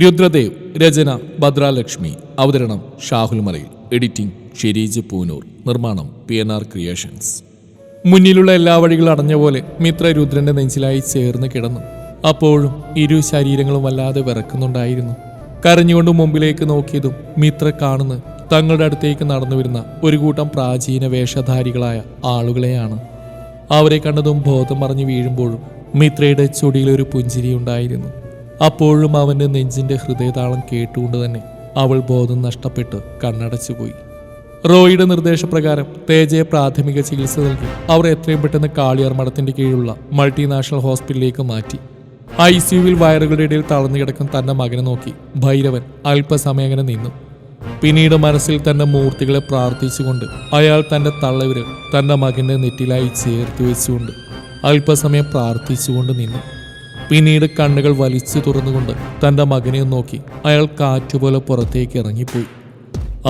രുദ്രദേവ് രചന ഭദ്രാലക്ഷ്മി. അവതരണം ഷാഹുൽ മലയിൽ. എഡിറ്റിംഗ് ഷെരീജ് പൂനൂർ. നിർമ്മാണം പി എൻ ആർ ക്രിയേഷൻസ്. മുന്നിലുള്ള എല്ലാ വഴികളും അടഞ്ഞ പോലെ മിത്ര രുദ്രന്റെ നെഞ്ചിലായി ചേർന്ന് കിടന്നു. അപ്പോഴും ഇരു ശരീരങ്ങളും വല്ലാതെ വിറക്കുന്നുണ്ടായിരുന്നു. കരഞ്ഞുകൊണ്ട് മുമ്പിലേക്ക് നോക്കിയതും മിത്ര കാണുന്ന തങ്ങളുടെ അടുത്തേക്ക് നടന്നു വരുന്ന ഒരു കൂട്ടം പ്രാചീന വേഷധാരികളായ ആളുകളെയാണ്. അവരെ കണ്ടതും ബോധം മറിഞ്ഞു വീഴുമ്പോഴും മിത്രയുടെ ചൊടിയിലൊരു പുഞ്ചിരി ഉണ്ടായിരുന്നു. അപ്പോഴും അവന്റെ നെഞ്ചിന്റെ ഹൃദയതാളം കേട്ടുകൊണ്ട് തന്നെ അവൾ ബോധം നഷ്ടപ്പെട്ട് കണ്ണടച്ചുപോയി. റോയിയുടെ നിർദ്ദേശപ്രകാരം തേജയെ പ്രാഥമിക ചികിത്സ നൽകി അവർ എത്രയും പെട്ടെന്ന് കാളിയാർ മഠത്തിന്റെ കീഴിലുള്ള മൾട്ടിനാഷണൽ ഹോസ്പിറ്റലിലേക്ക് മാറ്റി. ഐ സിയുവിൽ വയറുകളുടെ ഇടയിൽ തളർന്നു കിടക്കും തന്റെ മകനെ നോക്കി ഭൈരവൻ അല്പസമയം അങ്ങനെ നിന്നു. പിന്നീട് മനസ്സിൽ തന്റെ മൂർത്തികളെ പ്രാർത്ഥിച്ചുകൊണ്ട് അയാൾ തന്റെ തള്ളവിരൽ തന്റെ മകന്റെ നെറ്റിലായി ചേർത്ത് വെച്ചുകൊണ്ട് അല്പസമയം പ്രാർത്ഥിച്ചുകൊണ്ട് നിന്നു. പിന്നീട് കണ്ണുകൾ വലിച്ചു തുറന്നുകൊണ്ട് തന്റെ മകനെ നോക്കി. അയാൾ കാറ്റുപോലെ പുറത്തേക്ക് ഇറങ്ങിപ്പോയി.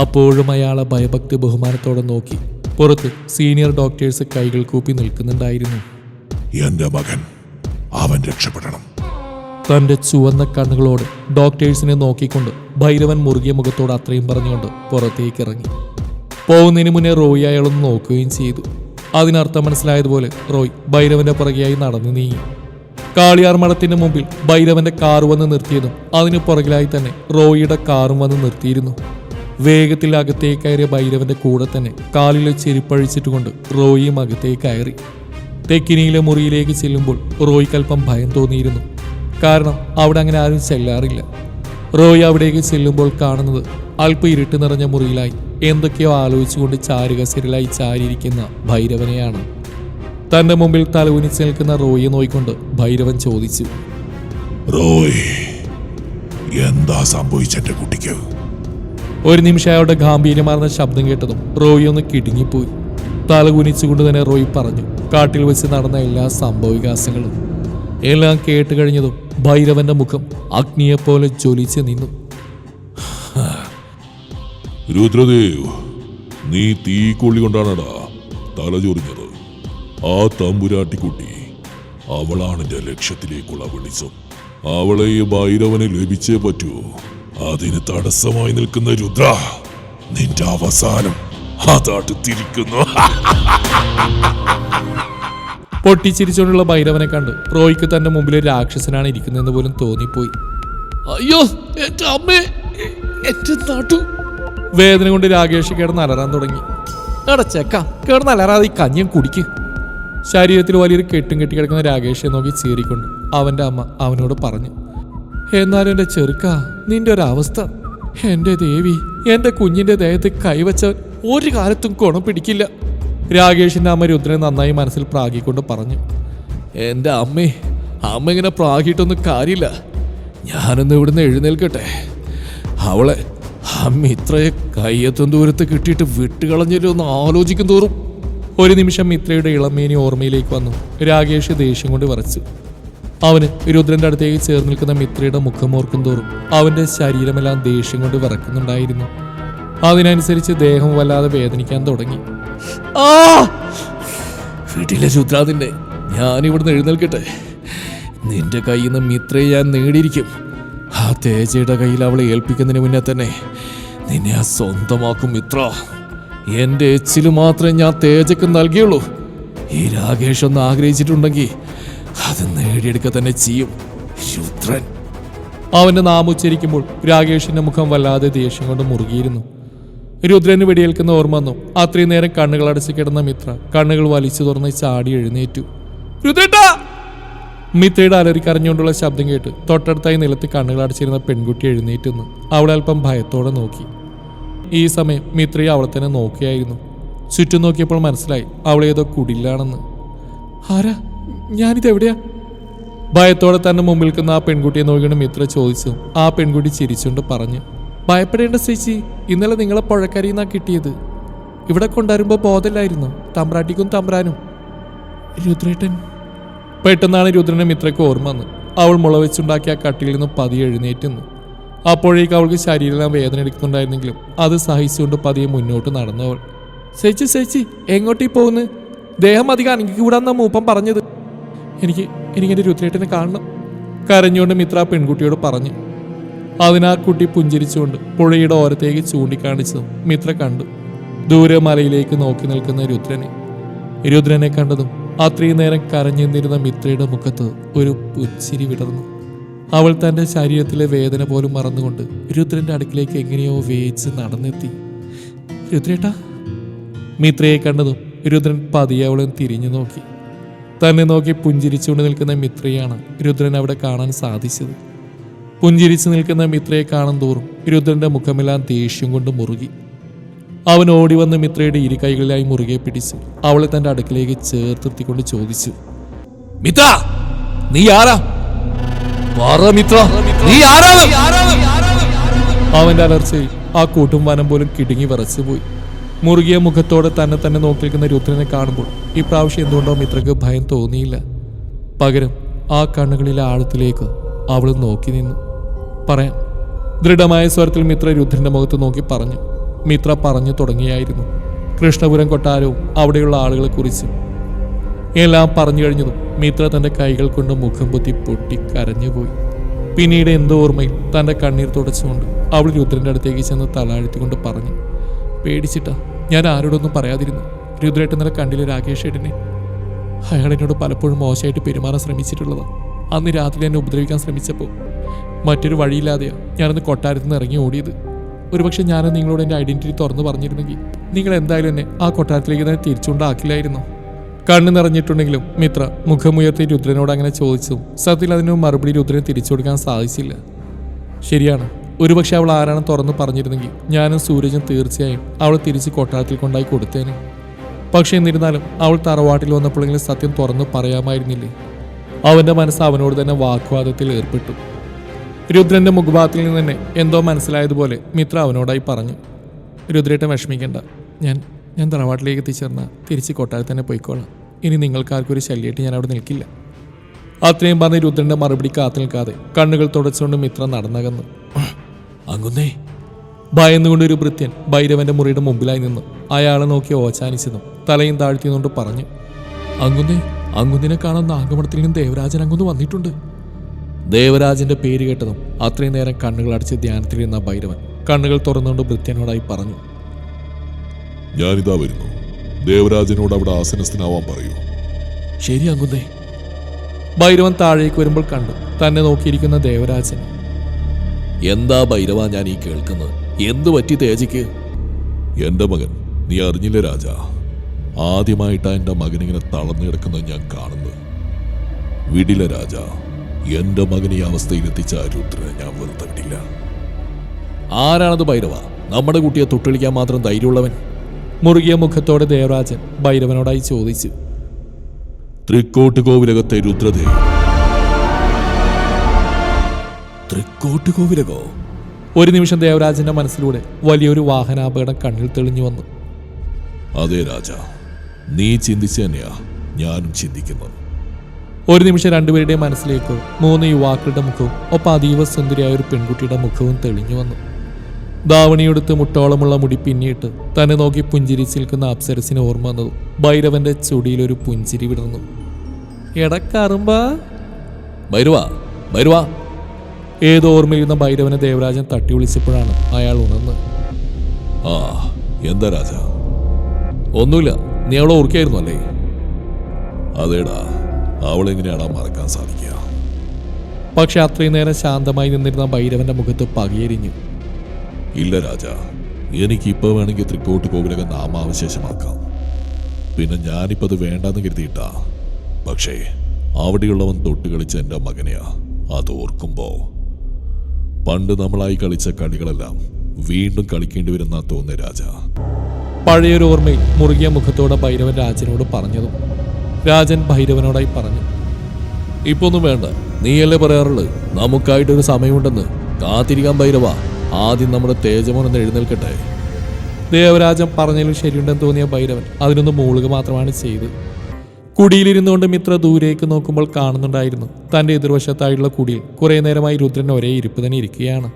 അപ്പോഴും അയാളെ ഭയഭക്തി ബഹുമാനത്തോടെ നോക്കി. പുറത്ത് സീനിയർ ഡോക്ടേഴ്സ് കൈകൾ കൂപ്പി നിൽക്കുന്നുണ്ടായിരുന്നു. എന്റെ മകൻ അവൻ രക്ഷപ്പെടണം. തന്റെ ചുവന്ന കണ്ണുകളോട് ഡോക്ടേഴ്സിനെ നോക്കിക്കൊണ്ട് ഭൈരവൻ മുറുകിയ മുഖത്തോട് അത്രയും പറഞ്ഞുകൊണ്ട് പുറത്തേക്ക് ഇറങ്ങി. പോകുന്നതിന് മുന്നേ റോയ് അയാളൊന്ന് നോക്കുകയും ചെയ്തു. അതിനർത്ഥം മനസ്സിലായതുപോലെ റോയ് ഭൈരവന്റെ പുറകെയായി നടന്നു നീങ്ങി. കാളിയാർ മഠത്തിന്റെ മുമ്പിൽ ഭൈരവന്റെ കാർ വന്ന് നിർത്തിയതും അതിനു പുറകിലായി തന്നെ റോയിയുടെ കാറും വന്ന് നിർത്തിയിരുന്നു. വേഗത്തിൽ അകത്തേക്ക് കയറിയ ഭൈരവന്റെ കൂടെ തന്നെ കാലിലെ ചെരുപ്പഴിച്ചിട്ടുകൊണ്ട് റോയിയും അകത്തേക്ക് കയറി. തെക്കിനിയിലെ മുറിയിലേക്ക് ചെല്ലുമ്പോൾ അല്പം ഭയം തോന്നിയിരുന്നു. കാരണം അവിടെ അങ്ങനെ ആരും ചെല്ലാറില്ല. റോയ് അവിടേക്ക് ചെല്ലുമ്പോൾ കാണുന്നത് അല്പം ഇരുട്ട് നിറഞ്ഞ മുറിയിലായി. എന്തൊക്കെയോ ആലോചിച്ചുകൊണ്ട് ചാരുകസരിലായി ചാരിയിരിക്കുന്ന ഭൈരവനെയാണ്. തന്റെ മുമ്പിൽ തലവുനിച്ച് നിൽക്കുന്ന റോയിയെ നോയിക്കൊണ്ട് ഭൈരവൻ ചോദിച്ചു. റോയ് എന്താ സംഭവിച്ചെന്റെ കുട്ടിക്ക്? ഒരു നിമിഷം അയാളുടെ ഗാംഭീര്യമാർന്ന ശബ്ദം കേട്ടതും റോയി ഒന്ന് കിടുങ്ങിപ്പോയി. തലകുനിച്ചുകൊണ്ട് തന്നെ റോയ് പറഞ്ഞു കാട്ടിൽ വെച്ച് നടന്ന എല്ലാ സംഭവവികാസങ്ങളും എല്ലാം കേട്ട് കഴിഞ്ഞതും ഭൈരവന്റെ മുഖം അഗ്നിയെപ്പോലെ ജ്വലിച്ച് നിന്നു. രുദ്രദേവ് നീ തീ കൊള്ളി കൊണ്ടാണടാ തല ചൊറിഞ്ഞത്. ആ തമ്പുരാട്ടിക്കുട്ടി അവളാണ് എന്റെ ലക്ഷ്യത്തിലേക്കുള്ള വെളിച്ചം. അവളെ ഈ ഭൈരവന് ലഭിച്ചേ പറ്റൂ. അതിന് തടസ്സമായി നിൽക്കുന്ന രുദ്ര നിന്റെ അവസാനം അതാട്ട് തിരിക്കുന്നു. പൊട്ടിച്ചിരിച്ചുകൊണ്ടുള്ള ഭൈരവനെ കണ്ട് റോയ്ക്ക് തന്റെ മുമ്പിൽ രാക്ഷസനാണ് ഇരിക്കുന്നതെന്ന് പോലും തോന്നിപ്പോയി. അയ്യോ എന്റെ അമ്മേ എന്റെ നാട്ടു. വേദന കൊണ്ട് രാകേഷ് കിടന്ന് അലറാൻ തുടങ്ങി. എടാ ചെക്ക കിടന്ന് അലറാതെ ഈ കഞ്ഞിയും കുടിക്ക്. ശരീരത്തിൽ വലിയൊരു കെട്ടും കെട്ടി കിടക്കുന്ന രാകേഷിനെ നോക്കി ചീറിക്കൊണ്ട് അവന്റെ അമ്മ അവനോട് പറഞ്ഞു എന്നാലും എന്റെ ചെറുക്ക നിന്റെ ഒരവസ്ഥ. എന്റെ ദേവി എന്റെ കുഞ്ഞിന്റെ ദേഹത്ത് കൈവച്ചവൻ ഒരു കാലത്തും ഗുണം പിടിക്കില്ല. രാകേഷിന്റെ അമ്മ രുദ്രനെ നന്നായി മനസ്സിൽ പ്രാഗിക്കൊണ്ട് പറഞ്ഞു എന്റെ അമ്മേ അമ്മ ഇങ്ങനെ പ്രാഗിയിട്ടൊന്നും കാര്യമില്ല. ഞാനൊന്ന് ഇവിടുന്ന് എഴുന്നേൽക്കട്ടെ. അവളെ അമ്മ ഇത്രയെ കയ്യെത്തും ദൂരത്ത് കിട്ടിയിട്ട് വിട്ടുകളഞ്ഞൊന്ന് ആലോചിക്കും തോറും. ഒരു നിമിഷം മിത്രയുടെ ഇളമേനി ഓർമ്മയിലേക്ക് വന്നു. രാകേഷ് ദേഷ്യം കൊണ്ട് വിറച്ചു. അവന് രുദ്രന്റെ അടുത്തേക്ക് ചേർന്ന് നിൽക്കുന്ന മിത്രയുടെ മുഖം ഓർക്കും തോറും അവന്റെ ശരീരമെല്ലാം ദേഷ്യം കൊണ്ട് വിറക്കുന്നുണ്ടായിരുന്നു. അതിനനുസരിച്ച് ദേഹം വല്ലാതെ വേദനിക്കാൻ തുടങ്ങി. ആ! വീട്ടിലെ രുദ്രാതിന്റെ ഞാൻ ഇവിടുന്ന് എഴുന്നേൽക്കട്ടെ. നിന്റെ കയ്യിൽ നിന്ന് മിത്രയെ ഞാൻ നേടിയിരിക്കും. ആ തേജയുടെ കയ്യിൽ അവളെ ഏൽപ്പിക്കുന്നതിന് മുന്നേ തന്നെ നിന്നെ സ്വന്തമാക്കും മിത്ര. എന്റെ എച്ചിൽ മാത്രമേ ഞാൻ തേജക്ക് നൽകിയുള്ളൂ. ഈ രാകേഷ് ഒന്ന് ആഗ്രഹിച്ചിട്ടുണ്ടെങ്കിൽ അത് നേടിയെടുക്കുക തന്നെ ചെയ്യും. രുദ്രൻ അവന്റെ നാമുച്ചരിക്കുമ്പോൾ രാകേഷിന്റെ മുഖം വല്ലാതെ ദേഷ്യം കൊണ്ട് മുറുകിയിരുന്നു. രുദ്രന് വെടിയേൽക്കുന്ന ഓർമ്മ വന്നു. അത്രയും നേരം കണ്ണുകൾ അടച്ച് കിടന്ന മിത്ര കണ്ണുകൾ വലിച്ചു തുറന്ന് ചാടി എഴുന്നേറ്റു. രുദ്രേട്ടാ! മിത്രയുടെ അലറിക്കരഞ്ഞുകൊണ്ടുള്ള ശബ്ദം കേട്ട് തൊട്ടടുത്തായി നിലത്ത് കണ്ണുകൾ അടച്ചിരുന്ന പെൺകുട്ടി എഴുന്നേറ്റുന്നു അവളെ അല്പം ഭയത്തോടെ നോക്കി. ഈ സമയം മിത്രി അവളെ തന്നെ നോക്കിയായിരുന്നു. ചുറ്റും നോക്കിയപ്പോൾ മനസ്സിലായി അവൾ ഏതോ കുടിലാണെന്ന്. ആരാ? ഞാനിത് എവിടെയാ? ഭയത്തോടെ തന്നെ മുമ്പിൽ നിൽക്കുന്ന ആ പെൺകുട്ടിയെ നോക്കിയാണ് മിത്ര ചോദിച്ചു. ആ പെൺകുട്ടി ചിരിച്ചുകൊണ്ട് പറഞ്ഞു ഭയപ്പെടേണ്ട ചേച്ചി ഇന്നലെ നിങ്ങളെ പുഴക്കരിയിൽ നിന്നാണ് കിട്ടിയത്. ഇവിടെ കൊണ്ടുവരുമ്പോൾ ബോധമില്ലായിരുന്നു. തമ്പ്രാട്ടിക്കും തമ്പ്രാനും. രുദ്രേട്ടൻ. പെട്ടെന്നാണ് രുദ്രനെ മിത്രയ്ക്ക് ഓർമ്മ വന്ന് അവൾ മുളവെച്ചുണ്ടാക്കിയ കട്ടിയിൽ നിന്ന് പതി എഴുന്നേറ്റുന്നു അപ്പോഴേക്ക് അവൾക്ക് ശരീരം വേദന എടുക്കുന്നുണ്ടായിരുന്നെങ്കിലും അത് സഹിച്ചുകൊണ്ട് പതിയെ മുന്നോട്ട് നടന്നവൾ ചേച്ചി ചേച്ചി എങ്ങോട്ടീ പോകുന്നു? ദേഹം അധികം അനങ്ങിക്കൂടാന്ന മൂപ്പൻ പറഞ്ഞത്. എനിക്ക് എനിക്കെന്റെ രുദ്രേട്ടനെ കാണണം കരഞ്ഞുകൊണ്ട് മിത്ര പെൺകുട്ടിയോട് പറഞ്ഞു. അതിനാ കുട്ടി പുഞ്ചിരിച്ചുകൊണ്ട് പുഴയുടെ ഓരത്തേക്ക് ചൂണ്ടിക്കാണിച്ചതും മിത്ര കണ്ടു. ദൂരെ മലയിലേക്ക് നോക്കി നിൽക്കുന്ന രുദ്രനെ. രുദ്രനെ കണ്ടതും അത്രയും നേരം കരഞ്ഞു നിന്നിരുന്ന മിത്രയുടെ മുഖത്ത് ഒരു പുച്ചിരി വിടർന്നു. അവൾ തന്റെ ശരീരത്തിലെ വേദന പോലും മറന്നുകൊണ്ട് രുദ്രന്റെ അടുക്കിലേക്ക് എങ്ങനെയോ വേച്ച് നടന്നെത്തി. രുദ്രേട്ടാ. മിത്രയെ കണ്ടതും രുദ്രൻ പതിയെ അവളെ തിരിഞ്ഞു നോക്കി. തന്നെ നോക്കി പുഞ്ചിരിച്ചുകൊണ്ട് നിൽക്കുന്ന മിത്രയാണ് രുദ്രൻ അവിടെ കാണാൻ സാധിച്ചത്. പുഞ്ചിരിച്ചു നിൽക്കുന്ന മിത്രയെ കാണും തോറും രുദ്രന്റെ മുഖമെല്ലാം ദേഷ്യം കൊണ്ട് മുറുകി. അവൻ ഓടി വന്ന് മിത്രയുടെ ഇരു കൈകളിലായി മുറുകെ പിടിച്ച് അവളെ തന്റെ അടുക്കിലേക്ക് ചേർത്തിർത്തിക്കൊണ്ട് ചോദിച്ചു മിത്ര നീ ആരാ? നീ ആരാണ്? അവന്റെ അലർച്ചയിൽ ആ കൂട്ടും വനം പോലും കിടുങ്ങി വിറച്ചുപോയി. മുറുകിയ മുഖത്തോടെ തന്നെ തന്നെ നോക്കിയിരിക്കുന്ന രുദ്രനെ കാണുമ്പോൾ ഈ പ്രാവശ്യം എന്തുകൊണ്ടോ മിത്രക്ക് ഭയം തോന്നിയില്ല. പകരം ആ കണ്ണുകളിലെ ആഴത്തിലേക്ക് അവൾ നോക്കി നിന്നു. പറയാം. ദൃഢമായ സ്വരത്തിൽ മിത്ര രുദ്രന്റെ മുഖത്ത് നോക്കി പറഞ്ഞു. മിത്ര പറഞ്ഞു തുടങ്ങിയായിരുന്നു. കൃഷ്ണപുരം കൊട്ടാരവും അവിടെയുള്ള ആളുകളെ കുറിച്ച് എല്ലാം പറഞ്ഞു കഴിഞ്ഞതും മിത്ര തന്റെ കൈകൾ കൊണ്ട് മുഖം പൊത്തി പൊട്ടി കരഞ്ഞുപോയി. പിന്നീട് എന്തോ ഓർമ്മയിൽ തന്റെ കണ്ണീർ തുടച്ചുകൊണ്ട് അവൾ രുദ്രന്റെ അടുത്തേക്ക് ചെന്ന് തലാഴ്ത്തിക്കൊണ്ട് പറഞ്ഞു പേടിച്ചിട്ടാ ഞാൻ ആരോടൊന്നും പറയാതിരുന്നു. രുദ്രേട്ടൻ ഇന്നലെ കണ്ടില്ല രാകേഷ് ഏട്ടനെ? അയാൾ എന്നോട് പലപ്പോഴും മോശമായിട്ട് പെരുമാറാൻ ശ്രമിച്ചിട്ടുള്ളത്. അന്ന് രാത്രി എന്നെ ഉപദ്രവിക്കാൻ ശ്രമിച്ചപ്പോൾ മറ്റൊരു വഴിയില്ലാതെയാ ഞാനന്ന് കൊട്ടാരത്തിൽ നിന്ന് ഇറങ്ങി ഓടിയത്. ഒരുപക്ഷെ ഞാൻ നിങ്ങളോട് എന്റെ ഐഡന്റിറ്റി തുറന്നു പറഞ്ഞിരുന്നെങ്കിൽ നിങ്ങൾ എന്തായാലും എന്നെ ആ കൊട്ടാരത്തിലേക്ക് തന്നെ തിരിച്ചുകൊണ്ടാക്കില്ലായിരുന്നോ? കണ്ണു നിറഞ്ഞിട്ടുണ്ടെങ്കിലും മിത്ര മുഖമുയർത്തി രുദ്രനോട് അങ്ങനെ ചോദിച്ചു. സത്യത്തിൽ അതിന് മറുപടി രുദ്രന് തിരിച്ചു കൊടുക്കാൻ സാധിച്ചില്ല. ശരിയാണ്. ഒരുപക്ഷെ അവൾ ആരാണ് തുറന്നു പറഞ്ഞിരുന്നെങ്കിൽ ഞാനും സൂരജും തീർച്ചയായും അവൾ തിരിച്ച് കൊട്ടാരത്തിൽ കൊണ്ടായി കൊടുത്തേനെ. പക്ഷെ എന്നിരുന്നാലും അവൾ തറവാട്ടിൽ വന്നപ്പോഴെങ്കിലും സത്യം തുറന്നു പറയാമായിരുന്നില്ലേ? അവന്റെ മനസ്സ് അവനോട് തന്നെ വാഗ്വാദത്തിൽ ഏർപ്പെട്ടു. രുദ്രന്റെ മുഖഭാഗത്തിൽ നിന്ന് തന്നെ എന്തോ മനസ്സിലായതുപോലെ മിത്ര അവനോടായി പറഞ്ഞു. രുദ്രേട്ടൻ വിഷമിക്കേണ്ട. ഞാൻ ഞാൻ തറവാട്ടിലേക്ക് എത്തിച്ചേർന്ന തിരിച്ച് കൊട്ടാരത്തിൽ തന്നെ പോയിക്കോളാം. ഇനി നിങ്ങൾക്കാർക്കൊരു ശല്യമായിട്ട് ഞാൻ അവിടെ നിൽക്കില്ല. അത്രയും പറഞ്ഞ് രുദ്രന്റെ മറുപടി കാത്തു നിൽക്കാതെ കണ്ണുകൾ തുടച്ചുകൊണ്ട് മിത്രം നടന്നകന്നു. അങ്ങുന്നേ ഭയന്നുകൊണ്ട് ഒരു ഭൃത്യൻ ഭൈരവന്റെ മുറിയുടെ മുമ്പിലായി നിന്നു. അയാളെ നോക്കി ഓച്ചാനിച്ചതും തലയും താഴ്ത്തിയെന്നുകൊണ്ട് പറഞ്ഞു അങ്ങുന്നേ അങ്ങുന്നിനെ കാണാൻ നാഗമണത്തിൽ നിന്ന് ദേവരാജൻ അങ്ങുന്ന് വന്നിട്ടുണ്ട്. ദേവരാജന്റെ പേര് കേട്ടതും അത്രയും നേരം കണ്ണുകൾ അടച്ച് ധ്യാനത്തിലിരുന്ന ഭൈരവൻ കണ്ണുകൾ തുറന്നുകൊണ്ട് ഭൃത്യനോടായി പറഞ്ഞു ഞാനിതാ വരുന്നു. ദേവരാജനോട് അവിടെ ആസനസ്ഥനാവാൻ പറയൂ. ശരി അങ്ങുന്നേ ഭൈരവൻ താഴേക്ക് വരുമ്പോൾ കണ്ടു. തന്നെ നോക്കിയിരിക്കുന്ന ദേവരാജൻ. എന്താ ഭൈരവ ഞാൻ ഈ കേൾക്കുന്നത്? എന്തു പറ്റി തേജയ്ക്ക്? എന്റെ മകൻ നീ അറിഞ്ഞില്ല രാജ? ആദ്യമായിട്ടാ എന്റെ മകനിങ്ങനെ തളർന്നു കിടക്കുന്നത് ഞാൻ കാണുന്നത്. വിടില്ല രാജ എന്റെ മകനെ ഈ അവസ്ഥയിൽ എത്തിച്ച രുദ്രനെ ഞാൻ വെറുതെ വിടില്ല. ആരാണത് ഭൈരവ? നമ്മുടെ കുട്ടിയെ തൊട്ടളിക്കാൻ മാത്രം ധൈര്യമുള്ളവൻ? മുറുകിയ മുഖത്തോടെ ദേവരാജൻ ഭൈരവനോടായി ചോദിച്ചു. തൃക്കോട്ട് കോവിലകത്തെ തൃക്കോട്ടുകോവിലകോ? തൃക്കോട്ട് കോവിലകോ ഒരു നിമിഷം ദേവരാജന്റെ മനസ്സിലൂടെ വലിയൊരു വാഹനാപകടം കണ്ണിൽ തെളിഞ്ഞു വന്നു. അതെ രാജ നീ ചിന്തിച്ചു തന്നെയാ ഞാനും ചിന്തിക്കുന്നു ഒരു നിമിഷം രണ്ടുപേരുടെയും മനസ്സിലേക്ക് മൂന്ന് യുവാക്കളുടെ മുഖവും ഒപ്പം അതീവ സുന്ദരിയായ ഒരു പെൺകുട്ടിയുടെ മുഖവും തെളിഞ്ഞു വന്നു. ധാവണിയെടുത്ത് മുട്ടോളമുള്ള മുടി പിന്നിട്ട് തന്നെ നോക്കി പുഞ്ചിരിച്ച് നിൽക്കുന്ന അപ്സരസിന് ഓർമ്മ വന്നതും. ഭൈരവന്റെ ചുടിയിലൊരു പുഞ്ചിരി വിടർന്നു. എടക്കറുമ്പാ ഭൈരവ ഭൈരവ. ഏതോ ഓർമ്മയിരുന്ന ഭൈരവനെ ദേവരാജൻ തട്ടി വിളിച്ചപ്പോഴാണ് അയാൾ ഉണർന്ന് ആ എന്താ രാജ? ഒന്നുമില്ല നീ അവളെ ഓർക്കായിരുന്നു അല്ലേ? അതേടാ അവളെങ്ങനെയാണ് മറക്കാൻ സാധിക്കുക? പക്ഷെ അത്രയും നേരം ശാന്തമായി നിന്നിരുന്ന ഭൈരവന്റെ മുഖത്ത് പകയെരിഞ്ഞു. ഇല്ല രാജ. ഇപ്പൊ വേണമെങ്കിൽ തൃക്കോട്ട് കോവിലകം നാമാവശേഷമാക്കാം. പിന്നെ ഞാനിപ്പോ അത് വേണ്ടെന്ന് കരുതിയിട്ടാ. പക്ഷേ അവിടെയുള്ളവൻ തൊട്ട് കളിച്ച എന്റെ മകനെയാ. അത് ഓർക്കുമ്പോ. പണ്ട് നമ്മളായി കളിച്ച കളികളെല്ലാം വീണ്ടും കളിക്കേണ്ടി വരുന്ന തോന്നിയ രാജ. പഴയൊരു ഓർമ്മയിൽ മുറുകിയ മുഖത്തോടെ ഭൈരവൻ രാജനോട് പറഞ്ഞതും രാജൻ ഭൈരവനോടായി പറഞ്ഞു. ഇപ്പൊന്നും വേണ്ട. നീയല്ലേ പറയാറുള്ളത്? നമുക്കായിട്ടൊരു സമയമുണ്ടെന്ന്. കാത്തിരിക്കാൻ ഭൈരവ. ആദ്യം നമ്മുടെ തേജമോൻ ഒന്ന് എഴുന്നേൽക്കട്ടെ. ദേവരാജൻ പറഞ്ഞതിലും ശരിയുണ്ടെന്ന് തോന്നിയ ഭൈരവൻ അതിനൊന്ന് മൂളുക മാത്രമാണ് ചെയ്ത് കുടിയിലിരുന്നുകൊണ്ട് മിത്ര ദൂരേക്ക് നോക്കുമ്പോൾ കാണുന്നുണ്ടായിരുന്നു. തന്റെ എതിർവശത്തായിട്ടുള്ള കുടിയിൽ കുറേ നേരമായി രുദ്രൻ ഒരേ ഇരിപ്പ് തന്നെ ഇരിക്കുകയാണ്.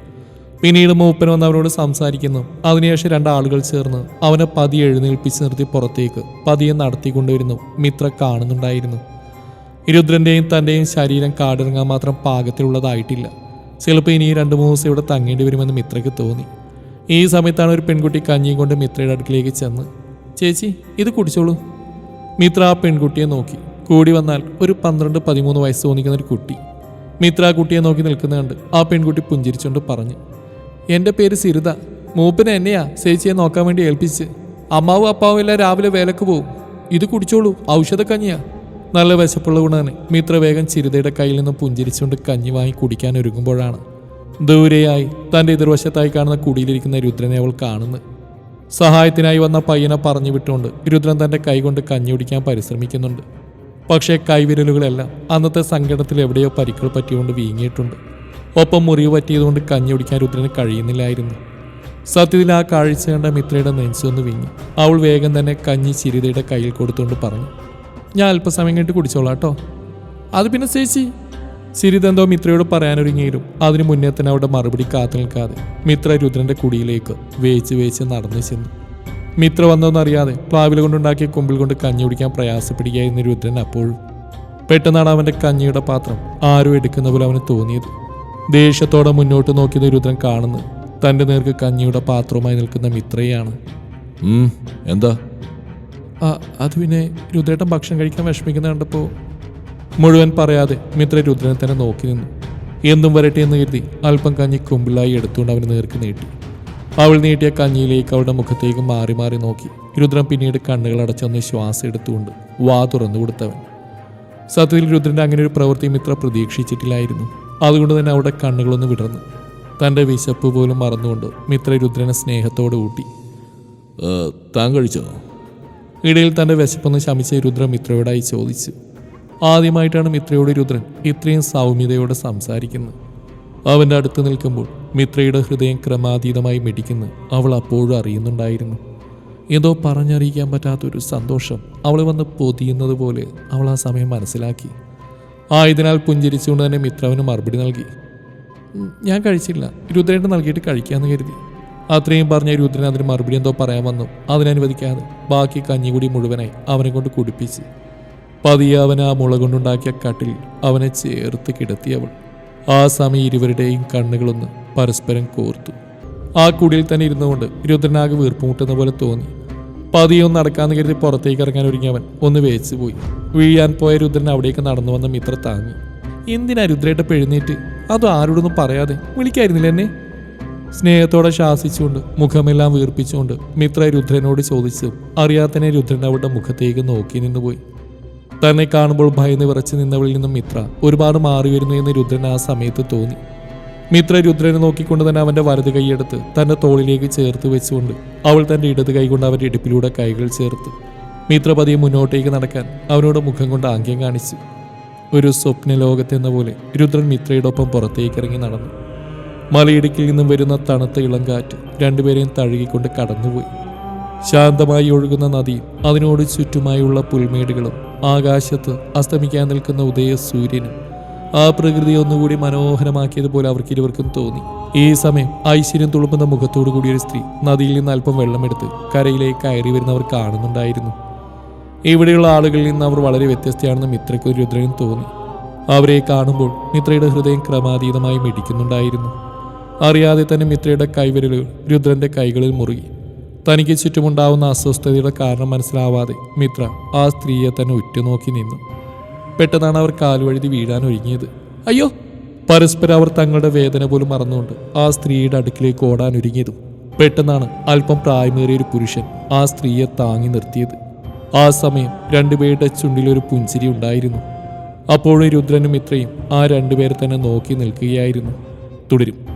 പിന്നീട് മൂപ്പൻ വന്ന് അവനോട് സംസാരിക്കുന്നു. അതിനുശേഷം രണ്ടാളുകൾ ചേർന്ന് അവനെ പതിയെ എഴുന്നേൽപ്പിച്ച് നിർത്തി പുറത്തേക്ക് പതിയെ നടത്തിക്കൊണ്ടുവരുന്നു. മിത്ര കാണുന്നുണ്ടായിരുന്നു. രുദ്രന്റെയും തന്റെയും ശരീരം കാടിറങ്ങാൻ മാത്രം പാകത്തിലുള്ളതായിട്ടില്ല. ചിലപ്പോൾ ഇനി രണ്ട് മൂന്ന് ദിവസം ഇവിടെ തങ്ങേണ്ടി വരുമെന്ന് മിത്രയ്ക്ക് തോന്നി. ഈ സമയത്താണ് ഒരു പെൺകുട്ടി കഞ്ഞിയും കൊണ്ട് മിത്രയുടെ അടുക്കിലേക്ക് ചെന്ന് ചേച്ചി ഇത് കുടിച്ചോളൂ. മിത്ര ആ പെൺകുട്ടിയെ നോക്കി. കൂടി വന്നാൽ ഒരു പന്ത്രണ്ട് പതിമൂന്ന് വയസ്സ് തോന്നിക്കുന്ന ഒരു കുട്ടി. മിത്ര ആ കുട്ടിയെ നോക്കി നിൽക്കുന്ന കണ്ട് ആ പെൺകുട്ടി പുഞ്ചിരിച്ചുകൊണ്ട് പറഞ്ഞു എന്റെ പേര് സിരിത. മൂപ്പിന് എന്നെയാ ചേച്ചിയെ നോക്കാൻ വേണ്ടി ഏൽപ്പിച്ച്. അമ്മാവും അപ്പാവും എല്ലാം രാവിലെ വേലക്ക് പോവും. ഇത് കുടിച്ചോളൂ. ഔഷധക്കഞ്ഞിയാ. നല്ല വിശപ്പുള്ള ഗുണാണ്. മിത്ര വേഗം ചിരിതയുടെ കയ്യിൽ നിന്ന് പുഞ്ചിരിച്ചുകൊണ്ട് കഞ്ഞി വാങ്ങി കുടിക്കാൻ ഒരുങ്ങുമ്പോഴാണ്. ദൂരെയായി തന്റെ എതിർവശത്തായി കാണുന്ന കുടിയിലിരിക്കുന്ന രുദ്രനെ അവൾ കാണുന്നു സഹായത്തിനായി വന്ന പയ്യനെ പറഞ്ഞു വിട്ടുകൊണ്ട് രുദ്രൻ തന്റെ കൈകൊണ്ട് കഞ്ഞി കുടിക്കാൻ പരിശ്രമിക്കുന്നുണ്ട്. പക്ഷേ കൈവിരലുകളെല്ലാം അന്നത്തെ സങ്കടത്തിൽ എവിടെയോ പരിക്കൾ പറ്റിയുകൊണ്ട് വീങ്ങിയിട്ടുണ്ട്. ഒപ്പം മുറിവ് പറ്റിയതുകൊണ്ട് കഞ്ഞി കുടിക്കാൻ രുദ്രന് കഴിയുന്നില്ലായിരുന്നു. സത്യത്തിൽ ആ കാഴ്ച കണ്ട മിത്രയുടെ നെഞ്ചൊന്ന് വീങ്ങി. അവൾ വേഗം തന്നെ കഞ്ഞി ചിരിതയുടെ കയ്യിൽ കൊടുത്തുകൊണ്ട് പറഞ്ഞു. ഞാൻ അല്പസമയം കഴിഞ്ഞിട്ട് കുടിച്ചോളാം കേട്ടോ. അത് പിന്നെ ചേച്ചി സിരിതെന്തോ മിത്രയോട് പറയാനൊരുങ്ങിയും അതിനു മുന്നേ തന്നെ അവിടെ മറുപടി കാത്തു നിൽക്കാതെ മിത്ര രുദ്രന്റെ കുടിയിലേക്ക് വേച്ച് വേച്ച് നടന്നു ചെന്നു. മിത്ര വന്നതെന്നറിയാതെ പ്ലാവില കൊണ്ടുണ്ടാക്കിയ കൊമ്പിൽ കൊണ്ട് കഞ്ഞി കുടിക്കാൻ പ്രയാസപ്പെടുകയായിരുന്നു രുദ്രൻ അപ്പോഴും പെട്ടെന്നാണ് അവന്റെ കഞ്ഞിയുടെ പാത്രം ആരും എടുക്കുന്ന പോലെ അവന് തോന്നിയത്. ദേഷ്യത്തോടെ മുന്നോട്ട് നോക്കിയത് രുദ്രൻ കാണുന്നു. തന്റെ നേർക്ക് കഞ്ഞിയുടെ പാത്രവുമായി നിൽക്കുന്ന മിത്രയാണ് എന്താ? അത് പിന്നെ രുദ്രേട്ടൻ ഭക്ഷണം കഴിക്കാൻ വിഷമിക്കുന്ന കണ്ടപ്പോൾ മുഴുവൻ പറയാതെ മിത്ര രുദ്രനെ തന്നെ നോക്കി നിന്നു. എന്തും വരട്ടെ എന്ന് കരുതി അല്പം കഞ്ഞി കുമ്പിളായി എടുത്തുകൊണ്ട് അവന് നേർക്ക് നീട്ടി. അവൾ നീട്ടിയ കഞ്ഞിയിലേക്ക് അവളുടെ മുഖത്തേക്ക് മാറി മാറി നോക്കി. രുദ്രൻ പിന്നീട് കണ്ണുകൾ അടച്ചൊന്ന് ശ്വാസം എടുത്തുകൊണ്ട് വാ തുറന്നു കൊടുത്തവൻ. സത്യത്തിൽ രുദ്രന്റെ അങ്ങനെ ഒരു പ്രവൃത്തി മിത്ര പ്രതീക്ഷിച്ചിട്ടില്ലായിരുന്നു. അതുകൊണ്ട് തന്നെ അവിടെ കണ്ണുകളൊന്ന് വിടർന്നു. തന്റെ വിശപ്പ് പോലും മറന്നുകൊണ്ട് മിത്ര രുദ്രനെ സ്നേഹത്തോടെ ഊട്ടി. താൻ കഴിച്ചോ? ഇടയിൽ തന്റെ വിശപ്പൊന്ന് ശമിച്ച രുദ്രൻ മിത്രയോടായി ചോദിച്ചു. ആദ്യമായിട്ടാണ് മിത്രയോട് രുദ്രൻ ഇത്രയും സൗമ്യതയോടെ സംസാരിക്കുന്നത്. അവന്റെ അടുത്ത് നിൽക്കുമ്പോൾ മിത്രയുടെ ഹൃദയം ക്രമാതീതമായി മിടിക്കുന്നു. അവൾ അപ്പോഴും അറിയുന്നുണ്ടായിരുന്നു. ഏതോ പറഞ്ഞറിയിക്കാൻ പറ്റാത്തൊരു സന്തോഷം അവൾ വന്ന് പൊതിയുന്നത് പോലെ അവൾ ആ സമയം മനസ്സിലാക്കി. ആയതിനാൽ പുഞ്ചിരിച്ചുകൊണ്ട് തന്നെ മിത്രവന് മറുപടി നൽകി. ഞാൻ കഴിച്ചില്ല. രുദ്രേട്ടൻ നൽകിയിട്ട് കഴിക്കാമെന്ന് കരുതി. അത്രയും പറഞ്ഞ രുദ്രൻ അതിന് മറുപടി എന്തോ പറയാൻ വന്നു. അതിനനുവദിക്കാതെ ബാക്കി കഞ്ഞി കൂടി മുഴുവനായി അവനെ കൊണ്ട് കുടിപ്പിച്ച് പതിയെ അവൻ ആ മുള കൊണ്ടുണ്ടാക്കിയ കട്ടിൽ അവനെ ചേർത്ത് കിടത്തിയവൾ ആ സമയം ഇരുവരുടെയും കണ്ണുകളൊന്ന് പരസ്പരം കോർത്തു. ആ കുടിയിൽ തന്നെ ഇരുന്നുകൊണ്ട് രുദ്രനാകെ വീർപ്പുമുട്ടുന്ന പോലെ തോന്നി. പതിയെ ഒന്ന് നടക്കാന്ന് കരുതി പുറത്തേക്ക് ഇറങ്ങാൻ ഒരുങ്ങിയവൻ ഒന്ന് വേച്ചു പോയി. വീഴാൻ പോയ രുദ്രൻ അവിടേക്ക് നടന്നു വന്ന മിത്ര താങ്ങി. എന്തിനാ രുദ്രയുടെ പെഴുന്നേറ്റ്? അതോ ആരോടൊന്നും പറയാതെ വിളിക്കായിരുന്നില്ല എന്നെ? സ്നേഹത്തോടെ ശാസിച്ചുകൊണ്ട് മുഖമെല്ലാം വീർപ്പിച്ചുകൊണ്ട് മിത്ര രുദ്രനോട് ചോദിച്ചു അറിയാത്തനെ രുദ്രൻ അവളുടെ മുഖത്തേക്ക് നോക്കി നിന്നുപോയി. തന്നെ കാണുമ്പോൾ ഭയന്ന് വിറച്ചു നിന്നവളിൽ നിന്നും മിത്ര ഒരുപാട് മാറി വരുന്നു എന്ന് രുദ്രൻ ആ സമയത്ത് തോന്നി. മിത്ര രുദ്രനെ നോക്കിക്കൊണ്ട് തന്നെ അവന്റെ വലത് കൈയെടുത്ത് തന്റെ തോളിലേക്ക് ചേർത്ത് വെച്ചുകൊണ്ട് അവൾ തന്റെ ഇടത് കൈകൊണ്ട് അവന്റെ ഇടുപ്പിലൂടെ കൈകൾ ചേർത്ത് മിത്ര പതിയെ മുന്നോട്ടേക്ക് നടക്കാൻ അവനോട് മുഖം കൊണ്ട് ആംഗ്യം കാണിച്ചു. ഒരു സ്വപ്ന ലോകത്തെന്ന പോലെ രുദ്രൻ മിത്രയുടെ ഒപ്പം പുറത്തേക്ക് ഇറങ്ങി നടന്നു. മലയിടുക്കിൽ നിന്നും വരുന്ന തണുത്ത ഇളം കാറ്റ് രണ്ടുപേരെയും തഴുകിക്കൊണ്ട് കടന്നുപോയി. ശാന്തമായി ഒഴുകുന്ന നദിയും അതിനോട് ചുറ്റുമായുള്ള പുൽമേടുകളും ആകാശത്ത് അസ്തമിക്കാൻ നിൽക്കുന്ന ഉദയ സൂര്യനും ആ പ്രകൃതി ഒന്നുകൂടി മനോഹരമാക്കിയതുപോലെ അവർക്ക് ഇരുവർക്കും തോന്നി. ഈ സമയം ഐശ്വര്യം തുളുമ്പുന്ന മുഖത്തോടു കൂടിയ ഒരു സ്ത്രീ നദിയിൽ നിന്ന് അല്പം വെള്ളമെടുത്ത് കരയിലേക്ക് കയറി വരുന്നവർ കാണുന്നുണ്ടായിരുന്നു. ഇവിടെയുള്ള ആളുകളിൽ നിന്ന് അവർ വളരെ വ്യത്യസ്തയാണെന്ന് മിത്രയ്ക്ക് ഒരു രുദ്രനും തോന്നി. അവരെ കാണുമ്പോൾ മിത്രയുടെ ഹൃദയം ക്രമാതീതമായി മിടിക്കുന്നുണ്ടായിരുന്നു. അറിയാതെ തന്നെ മിത്രയുടെ കൈവിരലുകൾ രുദ്രന്റെ കൈകളിൽ മുറുകി. തനിക്ക് ചുറ്റുമുണ്ടാവുന്ന അസ്വസ്ഥതയുടെ കാരണം മനസ്സിലാവാതെ മിത്ര ആ സ്ത്രീയെ തന്നെ ഉറ്റുനോക്കി നിന്നു. പെട്ടെന്നാണ് അവർ കാലുവഴുതി വീഴാൻ ഒരുങ്ങിയത്. അയ്യോ! പരസ്പരം അവർ തങ്ങളുടെ വേദന പോലും മറന്നുകൊണ്ട് ആ സ്ത്രീയുടെ അടുക്കിലേക്ക് ഓടാൻ ഒരുങ്ങിയതും. പെട്ടെന്നാണ് അല്പം പ്രായമേറിയ ഒരു പുരുഷൻ ആ സ്ത്രീയെ താങ്ങി നിർത്തിയത്. ആ സമയം രണ്ടുപേരുടെ ചുണ്ടിലൊരു പുഞ്ചിരി ഉണ്ടായിരുന്നു. അപ്പോഴും രുദ്രനും മിത്രയും ആ രണ്ടുപേരെ തന്നെ നോക്കി നിൽക്കുകയായിരുന്നു. തുടരും.